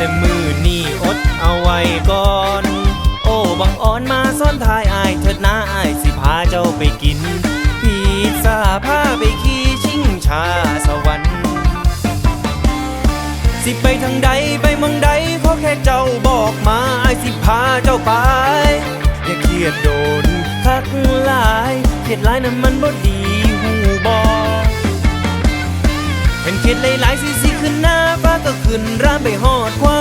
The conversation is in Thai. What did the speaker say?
แต่มือนี่อดเอาไว้ก่อน โอ้บังอ่อนมาซ่อนทายอายเถิดนะอายสิพาเจ้าไปกินพีซ่าพาไปขี่ชิงชาสวรรค์ สิไปทางใดไปเมืองใดขอแค่เจ้าบอกมาไอายสิพาเจ้าไป อย่าเครียดโดนคักหลายเครียดหลายนั้นมันบ่ดี ดหลายๆสิสิขึ้นหน้าฟ้าก็ขึ้นร้านไปหอดควา